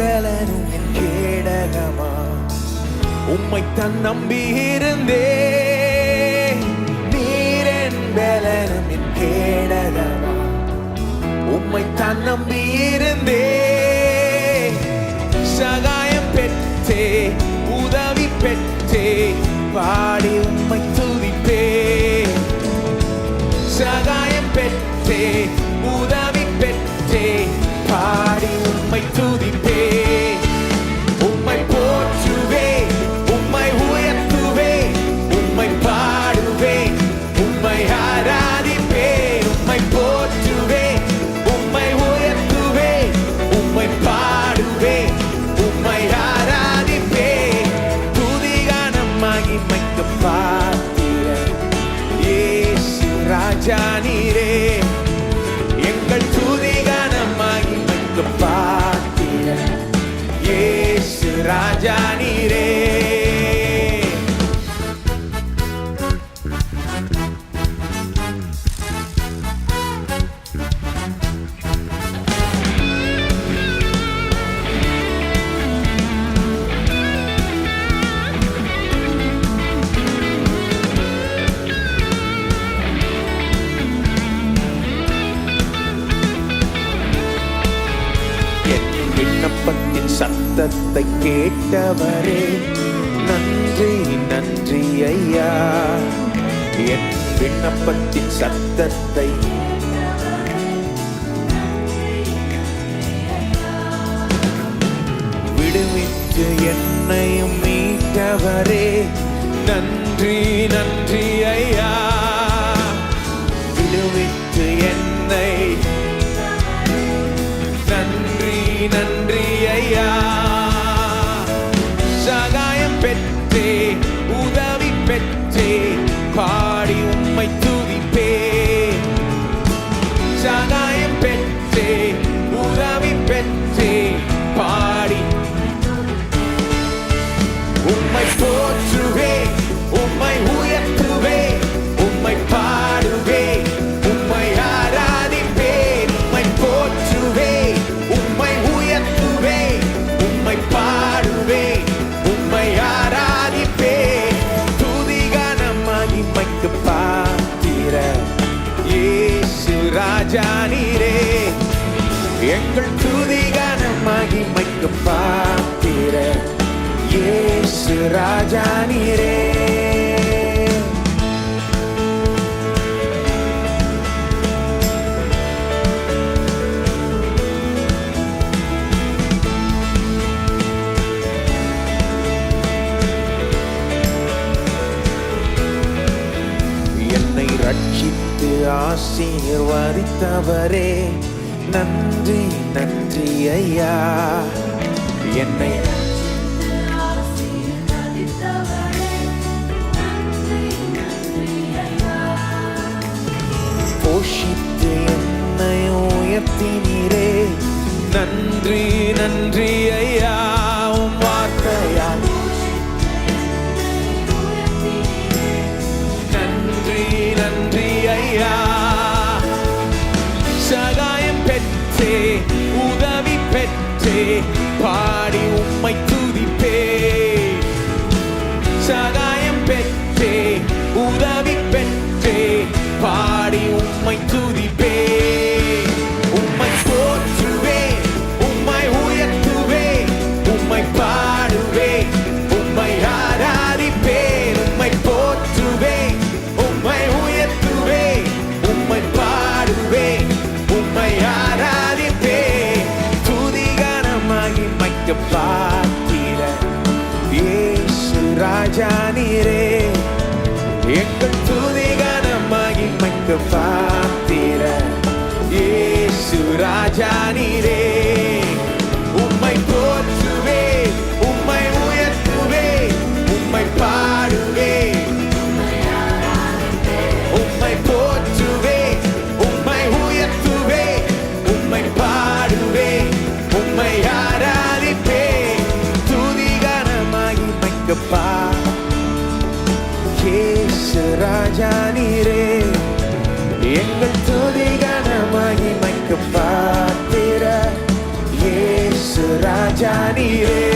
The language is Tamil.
பலனும் என் கேடகமா? உம்மை தன் நம்பி இருந்தே நீரன் பலனும் என் கேடகமா? உம்மை தன் நம்பி இருந்தே சகாயம் பெற்றே உதவி பெற்றே பாடி ராஜா நீரே எங்கள் துதிகானம் மகிமைக்கு பார்த்திர இயேசு ராஜா நீரே. சத்தத்தை கேட்டவரே நன்றி நன்றி ஐயா. என் விண்ணப்பத்தின் சத்தத்தை விடுவித்து என்னையும் மீட்டவரே நன்றி நன்றி ஐயா. விடுவித்து என்னை உம்மை போற்றுவே உம்மை உயர்த்துவே உம்மை பாடுவே உம்மை ஆராதிப்பே உம்மை போற்றுவே உம்மை உயர்த்துவே உம்மை பாடுவே உம்மை ஆராதிப்பே. துதிகானம் மகிமைக்கு பாத்திர இயேசு ராஜா நீரே. எங்கள் துதிகானம் மகிமைக்கு பாத்திர இயேசு ராஜா நீரே. என்னை ரட்சித்து ஆசீர்வதித்தவரே. நன்றி நன்றி ஐயா. என்னை உயர்த்தினீரே நன்றி நன்றி ஐயா உம் வார்த்தையால் நன்றி நன்றி ஐயா. சகாயம் பெற்றே உதவி பெற்றே பாடி உம்மை துதிப்பே. சகாயம் பெற்றே உதவி பெற்றே பாடி உம்மை துதி துதிகரமாகி மைக்க பார்த்திர ராஜா நீரே. எங்கள் துதிகரமாகி மைக்க பார்த்திர ஏசு ராஜா நீரே. எங்கப்பா ஏசு ராஜா நீரே எங்கள் துதி கனமாகி மைக்கு பாத்திர ஏசு ராஜா நீரே